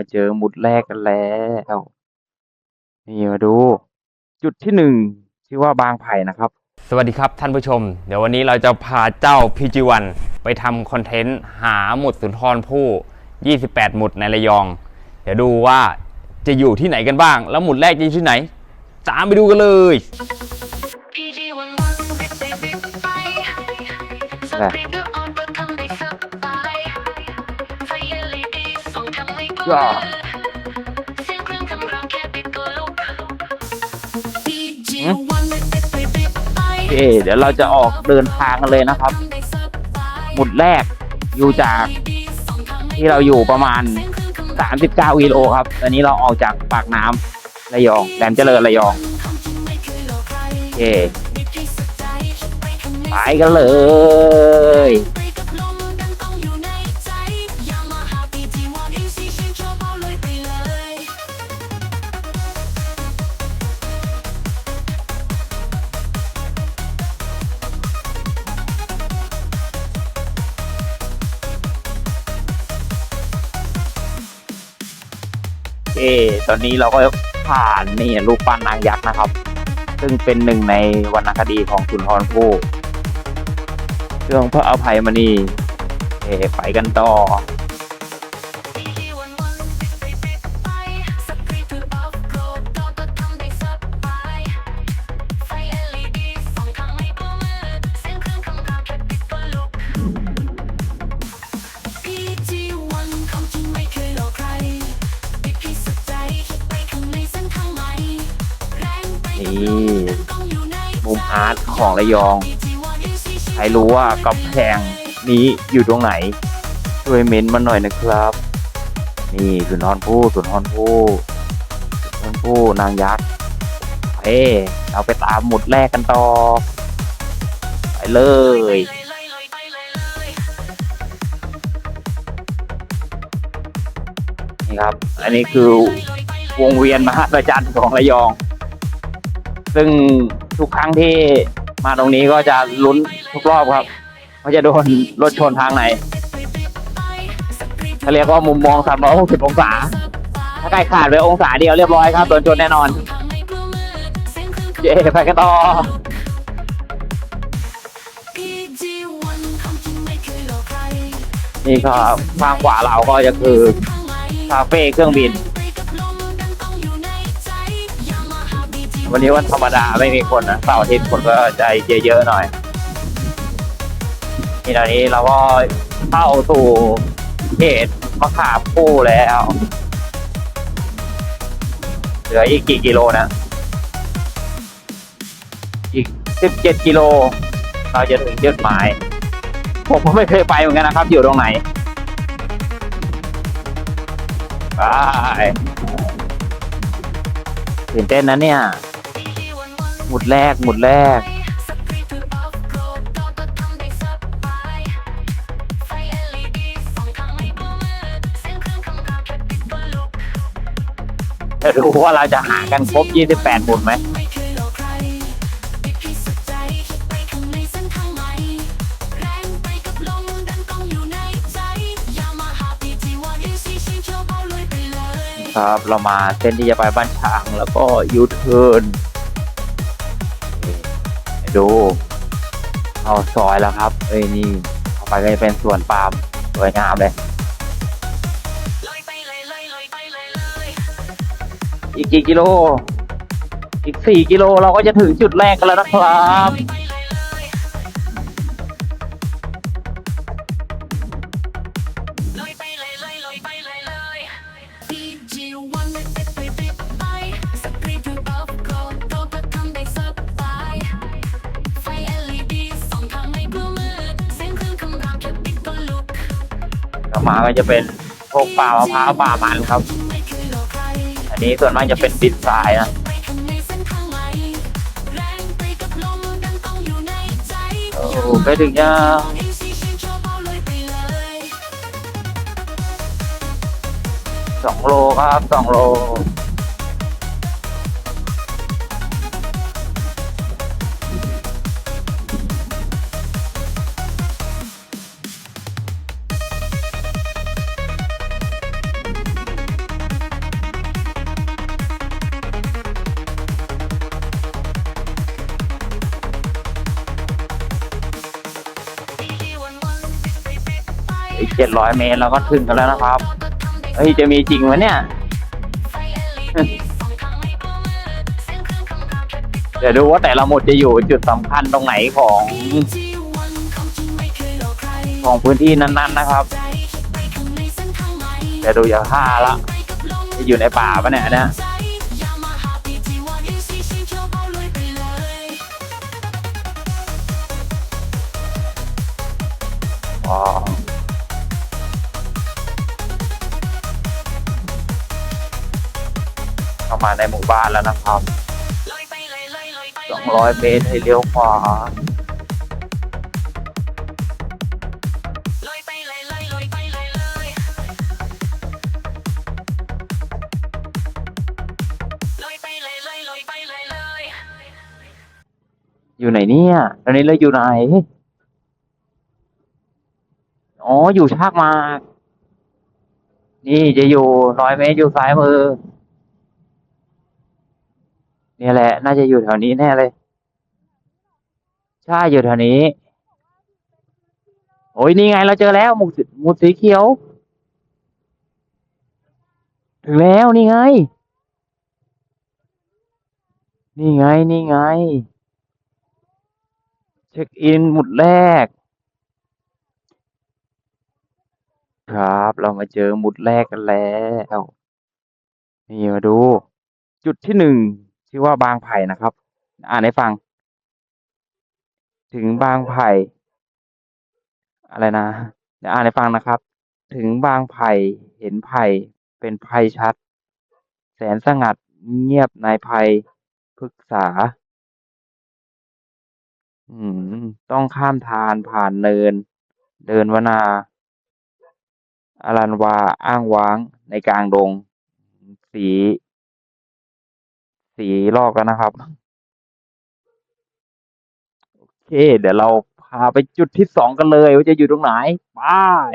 มาเจอหมุดแรกกันแล้วนี่มาดู จุดที่หนึ่งชื่อว่าบางไผ่นะครับ สวัสดีครับท่านผู้ชม เดี๋ยววันนี้เราจะพาเจ้า PG1 ไปทำคอนเทนต์หาหมุดสุนทรภู่ 28 หมุดในระยอง เดี๋ยวดูว่าจะอยู่ที่ไหนกันบ้าง แล้วหมุดแรกจะอยู่ที่ไหน ตามไปดูกันเลย PG วันวั ทำให้กลัวย่าเสียงเครื่องทำรองแค่ปิดก็ลุก PG วันปิดไปปิดไปโอเคเดี๋ยวเราจะออกเดินทางกันเลยนะครับ หมุดแรกอยู่จากที่เราอยู่ประมาณ 39กิโลครับ ตอนนี้เราออกจากปากน้ำระยองแหลมเจริญระยองโอเคไปกันเลย ตอนนี้เราก็ผ่านนี่รูปปั้นนางยักษ์นะครับ ซึ่งเป็นหนึ่งในวรรณคดีของสุนทรภู่เรื่องพระอภัยมณีเอไปกันต่อ ร์ตของระยอง ใครรู้ว่ากำแพงนี้อยู่ตรงไหน ช่วยเม้นต์มาหน่อยนะครับ นี่สุนทรภู่สุนทรภู่สุนทรภู่นางยักษ์เอ้เราไปตามหมุดแรกกันต่อ ไปเลยนี่ครับ อันนี้คือวงเวียนมหาประจันของระยอง ซึ่ง ทุกครั้งที่มาตรงนี้ก็จะลุ้นทุกรอบครับว่าจะโดนรถชนทางไหนเขาเรียกว่ามุมมอง 360 องศา ถ้าใครขาดไปองศาเดียวเรียบร้อยครับโดนชนแน่นอน เย้ไปกันต่อนี่ก็ทางขวาเราก็จะคือคาเฟ่เครื่องบิน วันนี้วันธรรมดาไม่มีคนนะเสาร์อาทิตย์คนก็จะเยอะๆหน่อยนี่ตอนนี้เราก็เข้าสู่เขตมะขามคู่แล้วเหลืออีกกี่กิโลนะ อีกสิบเจ็ดกิโล เราจะถึงจุดหมาย ผมก็ไม่เคยไปเหมือนกันนะครับ อยู่ตรงไหนไปตื่นเต้นนะเนี่ย หมุดแรกหมุดแรก จะดูว่าเราจะหากันครบ 28 หมุดไหมครับ เรามาเส้นที่จะไปบ้านช้างแล้วก็ยูเทิร์น ดูเอาซอยแล้วครับ เอ้ยนี่เข้าไปก็จะเป็นสวนปาล์มสวยงามเลย อีกกี่กิโล อีกสี่กิโลเราก็จะถึงจุดแรกกันแล้วนะครับ มาก็จะเป็นพวกป่ามะพร้าวป่ามันครับ อันนี้ส่วนมากจะเป็นดินทรายนะโอ้ไปถึงยังสองโลครับสองโล อีกเจ็ดร้อยเมตรแล้วก็ถึงกันแล้วนะครับ เฮ้ย จะมีจริงไหมเนี่ย เดี๋ยวดูว่าแต่ละหมุดจะอยู่จุดสำคัญตรงไหนของ ของพื้นที่นั้นๆนะครับ เดี๋ยวดูอย่าฆ่าละ จะอยู่ในป่าปะเนี่ยนี่ย มาในหมู่บ้านแล้วนะครับสองร้อยเมตรให้เลี้ยวขวาอยู่ไหนเนี่ยตอนนี้เราอยู่ไหน อ๋อ อยู่ชากมากนี่จะอยู่ร้อยเมตรอยู่ซ้ายมือ นี่ยแหละ น่าจะอยู่แถวนี้แน่เลย ใช่อยู่แถวนี้ โอ้ยนี่ไงเราเจอแล้วหมุดสีหมุดสีเขียว ถึงแล้วนี่ไง นี่ไงนี่ไง เช็คอินหมุดแรก ครับเรามาเจอหมุดแรกกันแล้ว นี่มาดู จุดที่หนึ่ง ชื่อว่าบางไผ่นะครับ อ่านให้ฟัง ถึงบางไผ่ อะไรนะเดี๋ยวอ่านให้ฟังนะครับ ถึงบางไผ่เห็นไผ่เป็นไผ่ชัด แสนสงัดเงียบในไผ่พฤกษา อืม ต้องข้ามทานผ่านเนิน เดินวนาอารันวาอ้างว้างในกลางดง สี สีลอกแล้วนะครับ โอเค เดี๋ยวเราพาไปจุดที่สองกันเลย ว่าจะอยู่ตรงไหน ไป